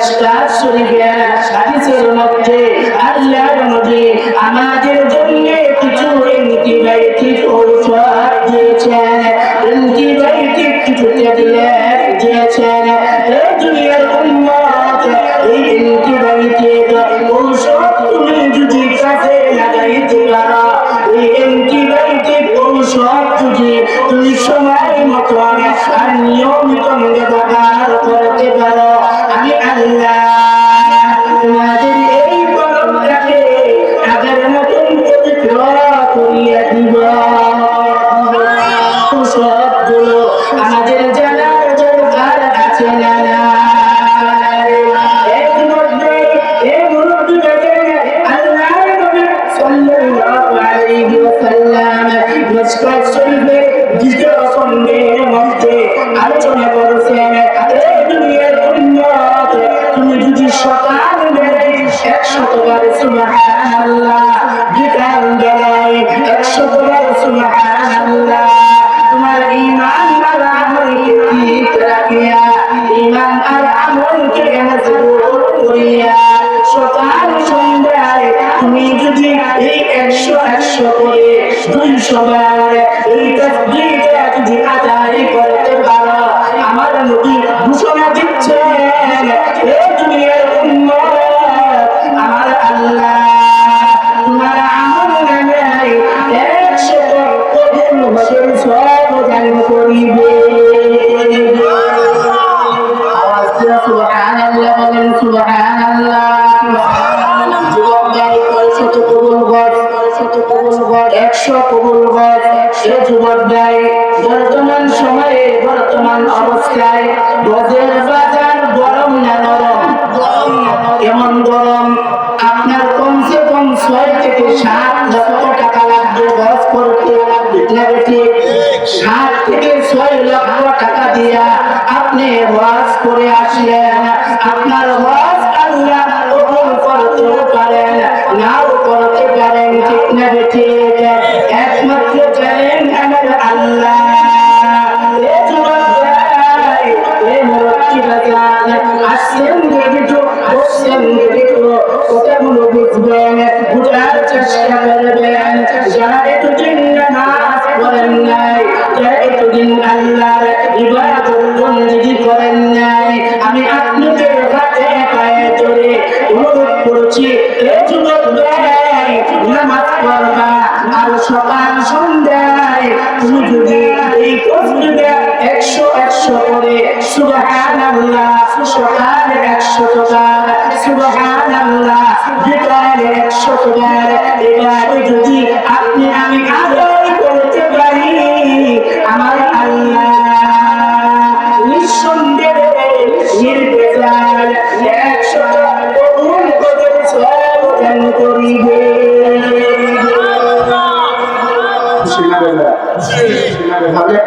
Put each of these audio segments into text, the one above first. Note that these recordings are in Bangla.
শেষ ক্লাস শরীফের হাদিসের মধ্যে gravity. এবার যদি আপনি আমি আদর করতে পারি, আমার আল্লাহ নিঃসন্দেহে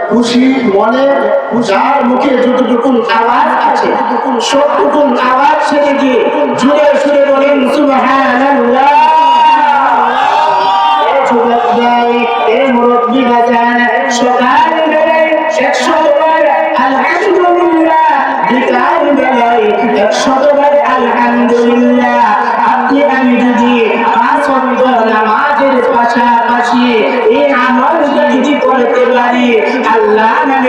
খুশি মনে যার মুখে যতটুকুন আওয়াজ আছে সবটুকুন আওয়াজ সেদিকে জুড়ে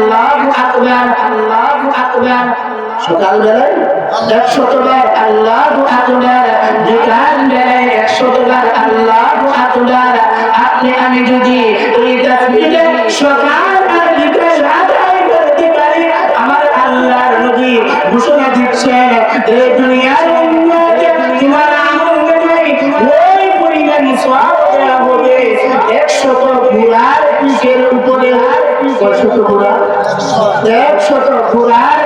আল্লাহু আকবার আল্লাহু আকবার। সকাল বেলায় একশতবার, আল্লাহু আকবার। বিকাল বেলায় একশতবার আপনি, আমি যদি এই তাসবিহটা সকাল আর বিকাল ঘোষণা দিচ্ছেন এই দুনিয়ার উম্মত, তোমার আমল নয় একশত ঘোড়ার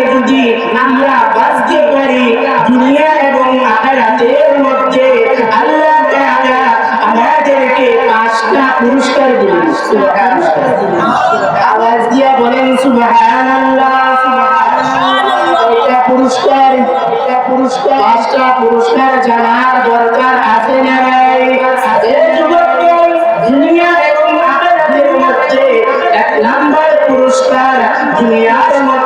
থেকে যদি আমরা বাঁচতে পারি দুনিয়া এবং আখেরাতের মধ্যে আল্লাহ তাআলা আমাদেরকে পাঁচটা পুরস্কার দিবেন আওয়াজ দিয়া বলেন সুবহানাল্লাহ পুরস্কার পুরস্কার পাঁচটা পুরস্কার জানার দরকার আছে না নাই দুনিয়া এবং আখেরাতের মধ্যে এক নাম্বার পুরস্কার দুনিয়ার মধ্যে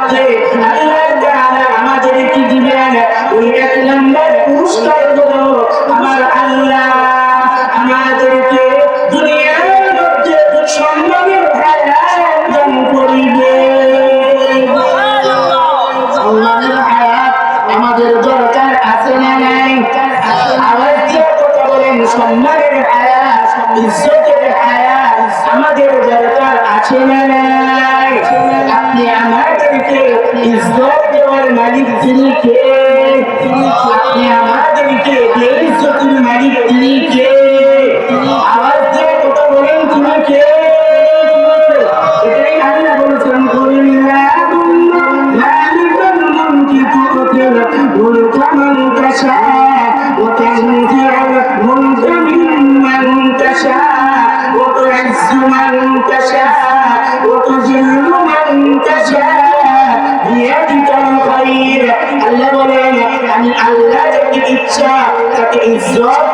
ইচ্ছা তাকে ইজ্জত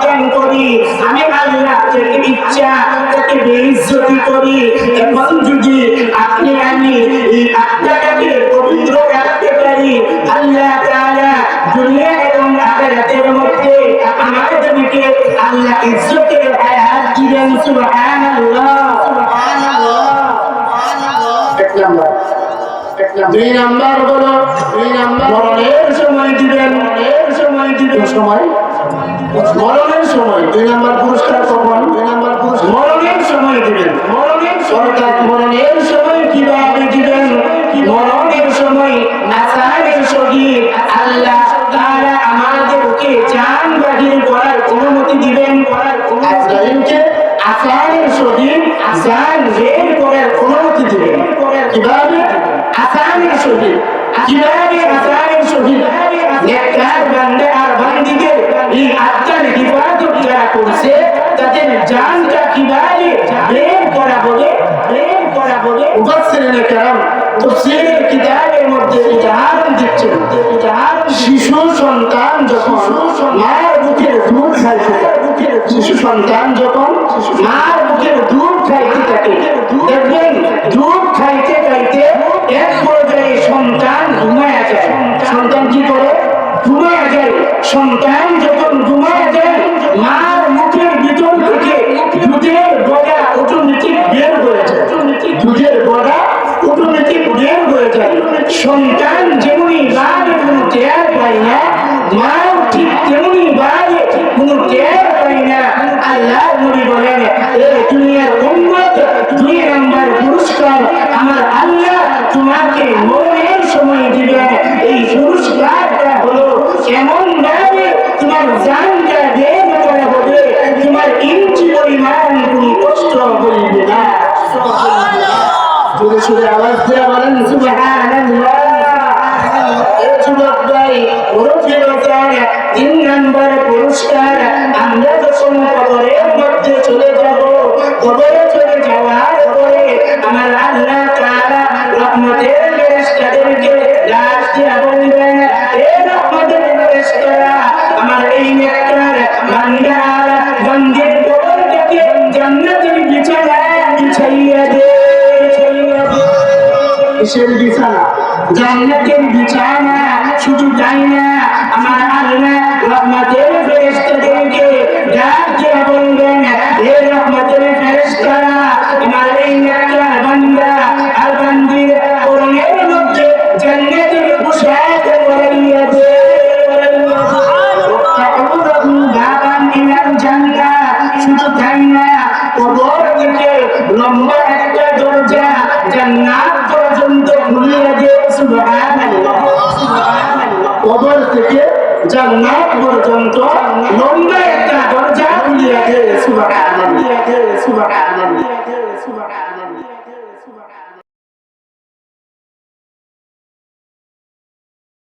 এই আত্মাটাকে পবিত্র দুই নাম্বার হলো দুই নাম্বার। সময় দিবেন কোন সময়? মরণের সময়। দুই নম্বর পুরস্কার কখন? দুই নম্বর পুরস্কার। মরণের সময় দিবেন। মরণের সরকার মরণের সময় কীভাবে দিবেন। মরণ সন্তান যখন মার মুখের দুধ খায় দুনিয়ার উন্মত দুই নম্বর পুরস্কার আমার আল্লাহ তোমাকে মনের সময় দিবেন। এই পুরস্কারটা হলো এমন ভাবে তোমার জানটা তুমি কষ্ট করবে না। আওয়াজ দেওয়া বলেন সুবাহ আনন্দ তিন নম্বর কিসের বিছানা। জান্নাতের বিছানা শুধু তাই না, আমার আল্লাহ রহমতের ফেরেশতাদেরকে ডাক বলবেন, হে রহমতের ফেরেশতারা আমার এই নাকার বান্দা আর বান্দির কোরআনের মধ্যে জান্নাতের পোশাক পরাইয়া শুধু তাই না। কবর থেকে লম্বা একটা দরজা জান্নাত কবর থেকে জান্নাত পর্যন্ত লম্বা একটা দরজা খুলিয়া দেয় সুবহানাল্লাহ সুবহানাল্লাহ।